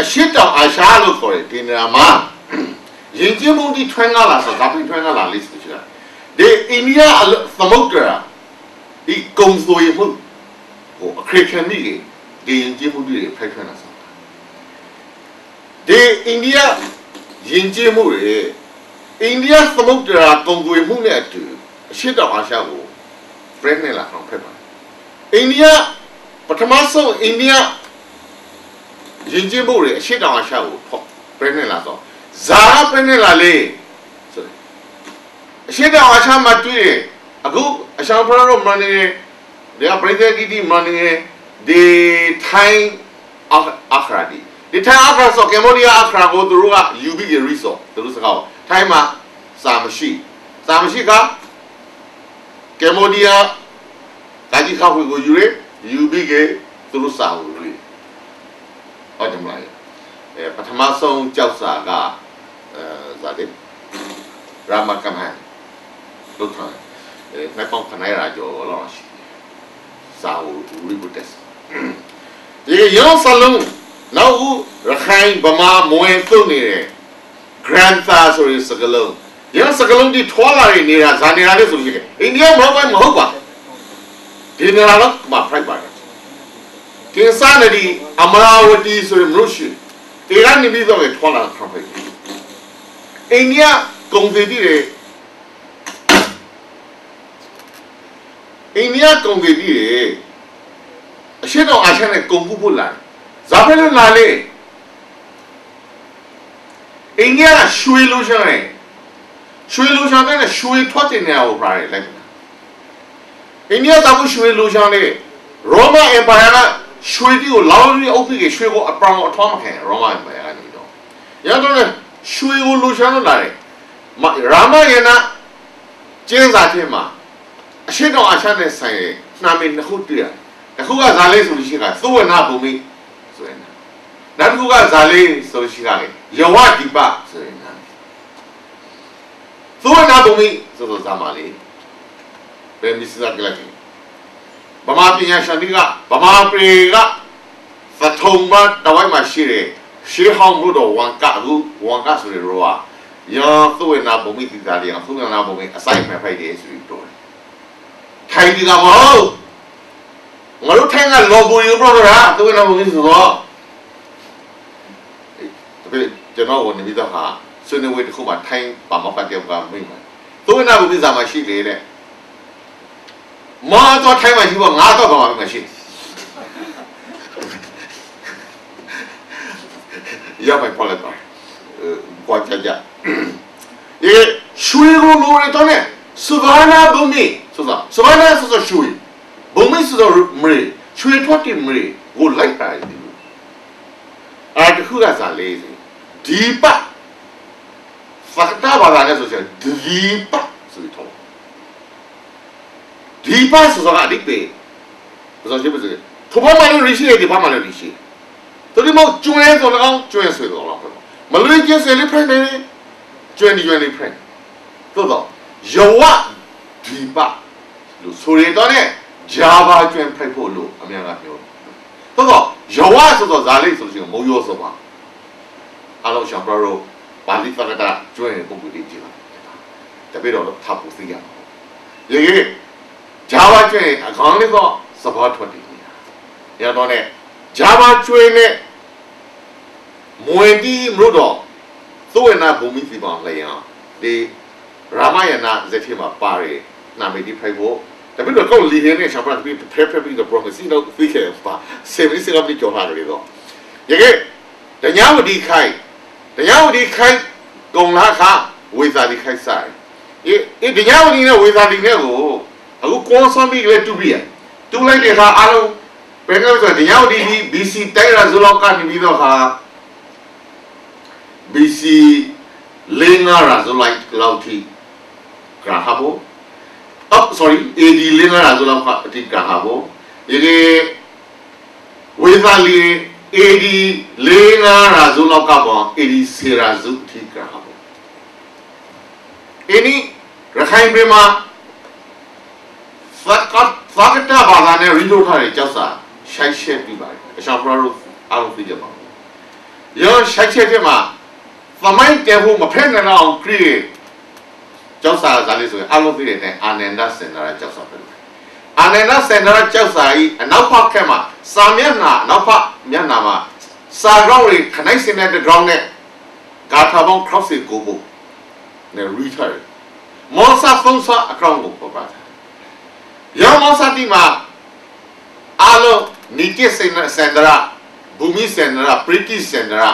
အရှိတောင်အာရှလို့ခေါ်တယ်ဒီနေရာမှာယဉ်ကျေးမှုဒီထွန်းကားလာဆိုဒါပြင်ထွန်းကားလာလေးဆိုချင်တယ်ဒီအိန္ဒိယသမုဒ္ဒရာဒီကုံဆိုရမှုဟိုအခရခဏီဒီယဉ်ကျေးမှုတွေဖိုက်ထွန်းလာဆိုဒီအိန္ဒိယယဉ်ကျေးမှုတွေအိန္ဒိယသမုဒ္ဒရာကုံဆိုရမှုနဲ့အတူအရှိတောင်အာရှကို friend နဲ့လာအောင်ဖက်ပါအိန္ဒိယပထမဆုံးအိန္ဒိယ ယဉ်ကျေးမှုတွေအရှိတောင်အာရှကိုဖောက် friend နဲ့လာတော့ဇာပင်းနဲ့လာလေဆိုအရှိတောင်အာရှမှာတွေ့တယ်အခုအရှောင်းဖရတော့မနေတယ်ဒါပရိသတ်ကြီးဒီမနေဒီထိုင်းအခရာဒီဒီထိုင်းအခရာဆိုကမ္ဘောဒီးယားအခရာကိုသူတို့က UB ရဲ့ resort သူတို့စကားထိုင်းမှာစာမရှိစာမရှိကကမ္ဘောဒီးယားတာကြီးခါခွေကိုယူရ UB ကသူတို့စာကိုယူရ ဟုတ်တယ်မလားအဲပထမဆုံးကြောက်စာကအဲဇာတိရာမကမန်လို့ထားအဲနှစ်ပေါင်းခဏရာကျော်လောက်ရှိစာကိုရီဘူတက်ဒီရောစလုံးနောက်ဦးရခိုင်ဗမာမွေသုတ်နေတဲ့ grandpa ဆိုရင်စကလုံးရစကလုံးဒီထွာလာနေတာဇာနေရာလေးဆိုရှိတယ်အိန္ဒိယမဟုတ်ဘူးမဟုတ်ပါဒီနေရာတော့မဖိုက်ပါ တယ်ကင်စာနဒီအမရာဝတီဆိုရင်မြို့ရှိတေရနိမိတော့ထွာလာထပ်ပဲအိန္ဒိယကုန်စည်တွေအိန္ဒိယကုန်စည်တွေအရှိတော်အာရှနဲ့ကုန်ဖို့လာဇာဖဲလို့လာလေအိန္ဒိယရွှေလို့ရှာတယ်ရွှေလို့ရှာတဲ့ရွှေထွက်တဲ့နေရာကိုပါတယ်လိုက်အိန္ဒိယတောင်ရွှေလို့ရှာတယ်ရောမအ င်ပါယာကရွှေတီကိုလောင်းပြီးအုပ်ပြီးရွှေကိုအပောင်အထွားမခံရောမအင်ပါယာကနေတော့ရတော့ရွှေကိုလို့ရှာလို့လာတယ်ရာမယနာကျင်းစာထဲမှာအရှိတော်အရှနဲ့ဆိုင်ရဲ့နှာမင်းနှစ်ခုတွေ့ရတယ်။တစ်ခုကဇာလေးဆိုလို့ရှိတာသုဝနာဘုံမိဆိုရင်နောက်တစ်ခုကဇာလေးဆိုလို့ရှိတာလေယဝဒီပဆိုရင်သုဝနာဘုံမိဆိုတော့ဇာမလေးဘယ်မစ္စလာကလာကြီး ဗမာပညာရှင်တွေကဗမာပြေကသထုံမတဝိုင်းမှာရှိတယ်ရှေးဟောင်းဘုဒ္ဓဝန်ကကူဝန်ကဆိုရတော့ယောသုဝနာဘုံမိတိတာလေးသုဝနာဘုံမိအဆိုင်မဲ့ဖိုက်တယ်ဆိုပြီးတော့ထိုင်ဒီကမဟုတ်ငါတို့ထိုင်ကလော်ဘူယူပြောတာသုဝနာဘုံမိဆိုတော့ဒီကျွန်တော်ဝင်ပြီးတော့ဟာဆွေးနွေးဝေးတစ်ခုမှထိုင်ပါမပတ်တယ်ကမိမှာသုဝနာဘုံမိစာမရှိလေတဲ့ မာတော့ထိုင်မှရှိဖို့ငါတော့ပါမှာမရှိရပါပေါ်လာတော့ကွာကြကြဒီရွှေကိုလိုရတော့ねစဗာနာဘုံမီဆိုတော့စဗာနာဆိုတော့ရွှေဘုံမီဆိုတော့မရေရွှေထွက်တယ်မရေကိုလိုက်တာဒီအဲ့တခုကစားလေးစီဒီပတ်ဖတ်တာဘာလဲဆိုချင်ဒီပတ်ဆိုပြီးတော့ ဒီပတ်ဆိုတော့အဒီပေဆိုတော့ဒီပတ်ဆိုတော့ဘာမှလည်းရရှိတယ်ဒီဘာမှလည်းရရှိတယ်တို့ဒီမို့ကျွဲဆိုတော့ကျွဲဆိုတော့မလွေးကျင်းစလေးဖိုင်နေကျွဲနေကျွဲလေးဖိုင်သို့တော့ယောဝဒီပလို့ဆိုရတော့ ਨੇ ဂျာဗာကျွဲဖိုက်ဖို့လို့အများကပြောသို့တော့ယောဝဆိုတော့ဇာလိဆိုရှင်မုံရောဆိုပါအလုံးရှောင်းပရောပါဠိဖကတာကျွဲပုံပုံလေးကြည့်ပါတပည့်တော်ထပ်ဖို့သိရအောင်ရေရေဂျာ ဗာကျွဲအကောင်းလေးတော့စဘာထွက်တယ်ရတော့ ਨੇ ဂျာဗာကျွဲနဲ့မွေတီမလို့တော့သုဝေနာဘုံမိစီပါလျံဒီရာမယနာဇေတိမှာပါရနာမည်ဒီဖိုင်ဖို့တပိတော့ကောလီဟင်းနဲ့ရှာပန်ပြီးဖဲဖဲပြီးတော့ promise တော့သိခဲ့ပါစေမီစကပ်ပြီးကြော်လာတယ်တော့ရကဲတညာဝဒီခိုင်တညာဝဒီခိုင်ကုံလာခဝေသာဒီခိုင်ဆိုင်အေးအေးတညာဝဒီနဲ့ဝေသာဒီနဲ့ကို အခုကွန်ဆမ်ပြီးလေတူပြီးရတူလိုက်တဲ့ခါအားလုံးဘယ်လိုဆိုတညာဝဒီ BC တိုက်ရဇူလောက်ကနေပြီးတော့ခါ BC လေးငါရာဆိုလိုက်လောက်ထိကရာဟဘော oh sorry AD လေးငါရာဆိုလောက်ကအတိကရာဟဘောဒီဒီဝေသာလီ AD လေးငါရာဆိုလောက်ကပေါ့ AD စေရာစုအတိကရာဟဘောအင်းရခိုင်ပြည်မှာ ဖတ်ကတ်ဖတ်တာဘာသာနဲ့ရီလိုထားတဲ့ကျောက်စာရှိုက်ရှက်ပြီးပါတယ်အရှာပရာတို့အားလုံးသိကြပါဘူးရောရှိုက်ချက်တဲ့မှာသမိုင်းတဲဖို့မဖက်နိုင်အောင်ခရီးကျောက်စာဇာလေးဆိုရင်အလုံးသိတဲ့အာနန္ဒစင်တာကျောက်စာပဲအာနန္ဒစင်တာကျောက်စာကြီးအနောက်ဖက်ခက်မှာစာမျက်နှာအနောက်ဖက်မျက်နှာမှာစာကြောင်းတွေခနိုင်စင်တဲ့ ground နဲ့ဂါထာပေါင်း60ကိုဖို့နဲ့ return မောစာဖုန်းစာအကောင့်ကိုပေါ်ပါတယ် ရောမောစာတီမှာအလုံးနိတိစင်စင်တာဘူမီစင်တာပရိတိစင်တာ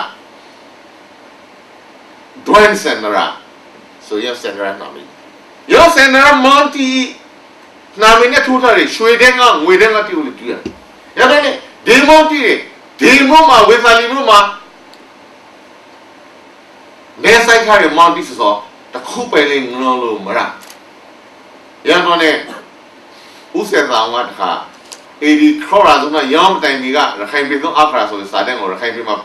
Dwayne Sandra. So yes, Sandra နာမည်။ Yes, Sandra Monty နာမည်နဲ့ထိုးထားတယ်ရွှေတဲ့ကငွေတဲ့ကတူလို့တူရတယ်။ရတယ်ဒီ Monty ဒီမမှာဝေသာလီမြို့မှာမဲဆိုင်ထားတဲ့ Monty ဆိုတော့တခုပဲလေးငလုံးလို့မရ။ရတော့နဲ့ ဦးစံဆောင်ကတခါအေဒီခေါ်လာဆုံးကရောင်းတိုင်ကြီးကရခိုင်ပြည်ဆုံးအခရာဆိုတဲ့စာတဲ့ကိုရခိုင်ပြည်မှာ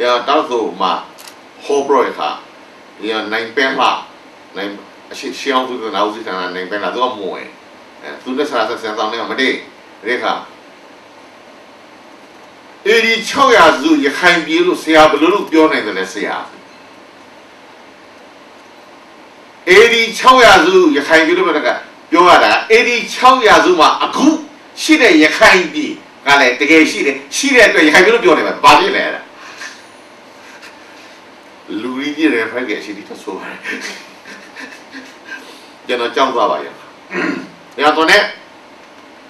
ရတောက်ဆိုမှာဟောပရိုခါရနိုင်ပန်းလာနိုင်အရှိရှောင်းသူကနောက်စီကနိုင်ပန်းလာတော့မွေအဲသူနဲ့ဆရာဆက်ဆန်ဆောင်နေမတည်းရေခါအေဒီ600စုရခိုင်ပြည်လို့ဆရာဘယ်လိုလုပ်ပြောနိုင်တယ်လဲဆရာအေဒီ600စုရခိုင်ပြည်လို့ပြောတာက ပြောရတာအေဒီ600စုမှာအခုရှိတဲ့ရခိုင်ပြည်ကလည်းတကယ်ရှိတယ်ရှိတဲ့အတွက်ရခိုင်ပြည်လို့ပြောနေမှာဘာဖြစ်လဲအဲ့ဒါလူကြီးကြီးရဖိုက်ကရှိတယ်ဆိုပါတယ်ကျွန်တော်ကြောက်သွားပါရဲ့။ညာတော့ ਨੇ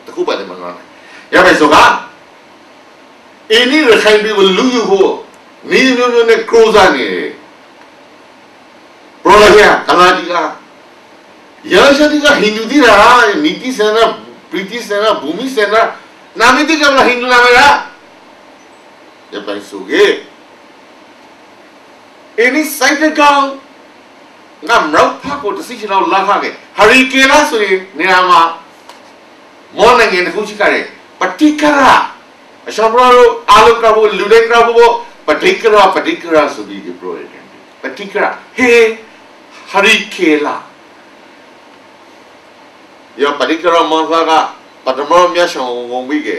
တခုပဲမငါရမယ်ဆိုကအင်းဒီရခိုင်ပြည်ကိုလူယူဖို့နေမျိုးမျိုးနဲ့ close နေတယ်။ဘရောလာကကလာတီကရရှာတီကဟိန္ဒူတီရာနီတီစနာပရီတီစနာဘူမီစနာနာမီတီက မဟိန္ဒူနာမရာရပိုင်ဆိုကေအင်းဒီစိုက်ကောင်ငါမရောက်ဖတ်ဖို့တစီချတော့လာခခဲ့ဟရီကေလာဆိုရင်နေရာမှာမော်နိုင်ငံတစ်ခု ရှိကြတယ်ပတိကရာအရှောဘရောအာလုကဘောလူဒင်ကရာဘောပတိကရာပတိကရာဆိုပြီးပြောရတယ်ပတိကရာဟေဟရီကေလာယောပတိကရာမောသာကပထမမြတ်ဆောင်ဝင်ပြီးက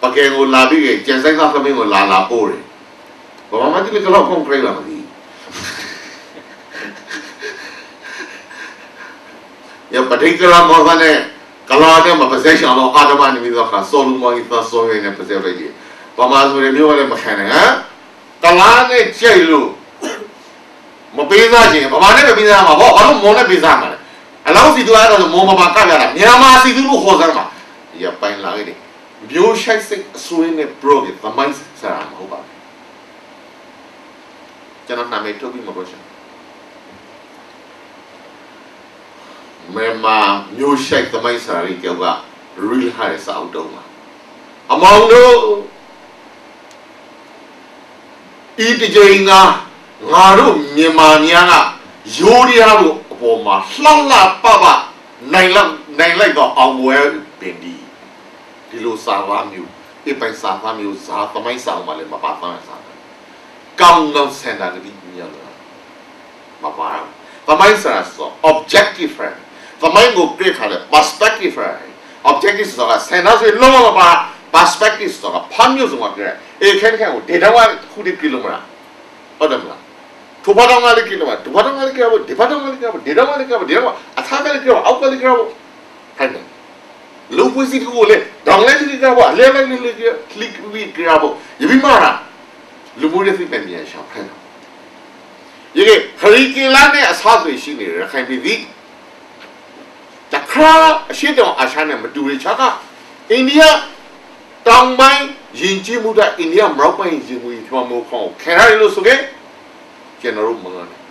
ပကယ်ကိုလာပြီးကကျန်ဆိုင်ကသမင်းကိုလာလာပို့တယ်ဘာမှမသိလို့ကတော့ကွန်ကရစ်လာမသိရပတိကလာမောဇာနဲ့ကလာတဲ့မှာပစက်ရှောင်းတော့အာဒမနေပြီးတော့ခါဆောလူမောကြီးသဆောရနေပစက်လိုက်ကြီးဘာမှဆိုရမျိုးလည်းမခံနဲ့ဟမ်ကလာနဲ့ကြိတ်လို့မပေးစားခြင်းဘာမှနဲ့မပေးစားမှာဘောဘာလို့မောနဲ့ပေးစားမှာ လဲအလောင်းစီတူအဲ့တော့မောမပါကပြတာမြန်မာစီတူလို့ခေါ်စမ်းမှာရပိုင်လာခဲ့တယ်မျိုးရှိုက်စိတ်အဆွေးနဲ့ bro ဒီသမိုင်းစားမှာဟုတ်ပါကျွန်တော်နာမည်ထုတ်ပြီးမပြောချင်မြန်မာမျိုးရှိုက်သမိုင်းစာရီကျောက်က real high စာအုပ်တုံးမှာအမောင်တို့ဤတကြိမ်ကငါတို့မြန်မာများကရိုးရတို့အ ပေါ်မှာလှောက်လှပပနိုင်လောက်နိုင်လိုက်တော့အောင်ပွဲပင်ဒီဒီလိုစာသားမျိုးအပိုင်စာသားမျိုးဇာသမိုင်းစာအုပ်မှာလည်းမပါသားစာကောင်းကောင်းစင်တာကလေးညလောမပါဘူးသမိုင်းစာဆို objective friend သမိုင်းကိုပြခါလဲ perspective friend objective ဆိုတာစင်တာဆိုလုံးဝမပါ perspective ဆိုတာဖမ်းမျိုးဆိုတာပြဲအေခက်ခက်ကိုဒေတာဝခုဒီကီလိုမီတာဟုတ်တယ်မလား ထူပါတော့ငါလေးကီလိုမီတာထူပါတော့ငါလေးကီလိုမီတာဒီပါတော့ငါလေးကီလိုမီတာဒေတာဝလေးကီလိုမီတာဒေတာဝအထားကလေးကီလိုမီတာအောက်ကလေးကီလိုမီတာဟဲ့နော်လူပွေးစီကိုလေဒေါင်းလေးကီလိုမီတာလဲလဲလေးလေးကလစ်ဝီကီလိုမီတာယဘီမာရာလူမှုရေးစိတ်ပဲမြန်ရှောင်ဖက်တော့ရေခရီကီလာနဲ့အစားအသောက်ရှိနေတယ်ခိုင်ပြည်သည်တခါအရှိတောင်အာရှနဲ့မတူတဲ့ခြားကအိန္ဒိယတောင်ပိုင်းယဉ်ကျေးမှုတဲ့အိန္ဒိယမြောက်ပိုင်းယဉ်ကျေးမှုတွေမှာမဟုတ်ခေါ်ခဲရလို့ဆိုခဲ့ ကျွန်တော်တို့မငန်း